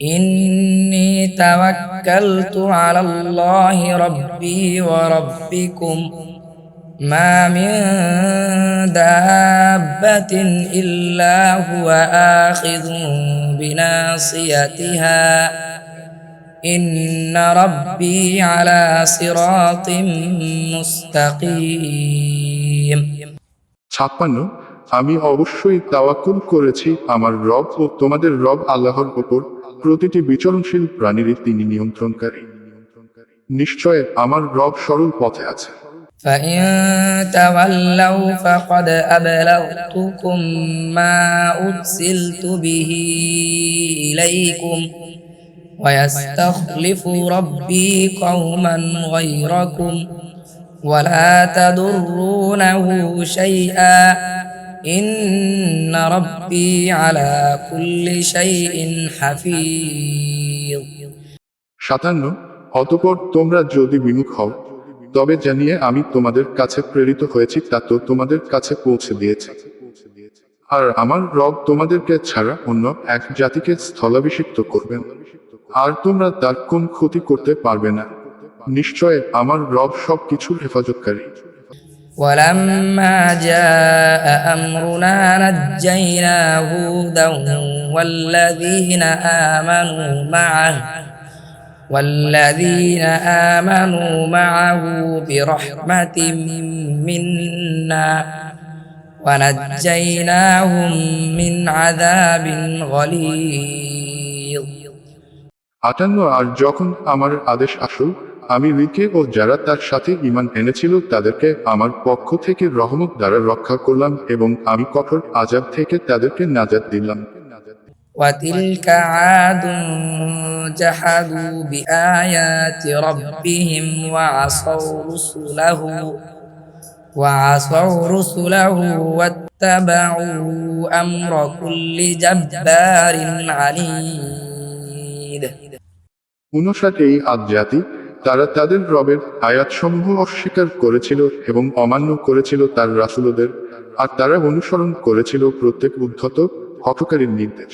إني توكلت على الله ربي وربكم ما من دابة إلا هو آخذ بناصيتها إن ربي على صراط مستقيم ছাপ্পান্ন আমি অবশ্যই তাওয়াক্কুল করেছি আমার রব ও তোমাদের রব আল্লাহর ওপর প্রতিটি বিচরণশীল প্রাণীরই তিনি নিয়ন্ত্রণকারী নিশ্চয় আমার রব সরল পথে আছে فإن تولوا فقد أبلغتكم ما أرسلت به إليكم ويستخلف ربي قوما غيركم ولا تضرونه شيئا إن ربي على كل شيء حفيظ সাতান্ন অতপর তোমরা যদি বিমুখ হও তবে জানিয়ে আমি তোমাদের কাছে প্রেরিত হয়েছি তা তো তোমাদের কাছে পৌঁছে দিয়েছে আর আমার রব তোমাদেরকে ছাড়া অন্য এক জাতিকে স্থলাভিষিক্ত করবেন আর তোমরা তার কোন ক্ষতি করতে পারবে না নিশ্চয় আমার রব সব কিছুর হেফাজতকারী ولما جاء أمرنا نجينا هودا والذين آمنوا معه والذين آمنوا معه برحمة منا ونجيناهم من عذاب غليظ আটান্ন আর যখন আমার আদেশ আসল আমি রিকে ও যারা তার সাথে ইমান এনেছিল তাদেরকে আমার পক্ষ থেকে রহমত দ্বারা রক্ষা করলাম এবং আমি কঠোর আজাব থেকে তাদেরকে নাজাত দিলাম وتلك عاد جحدوا بآيات ربهم وعصوا رسله وعصوا رسله واتبعوا أمر كل جبار عنيد উনষাট এই আদ জাতি তারা তাদের রবের আয়াতসমূহ অস্বীকার করেছিল এবং অমান্য করেছিল তার রাসুলদের, আর তারা অনুসরণ করেছিল প্রত্যেক উদ্ধত হঠকারীর নির্দেশ।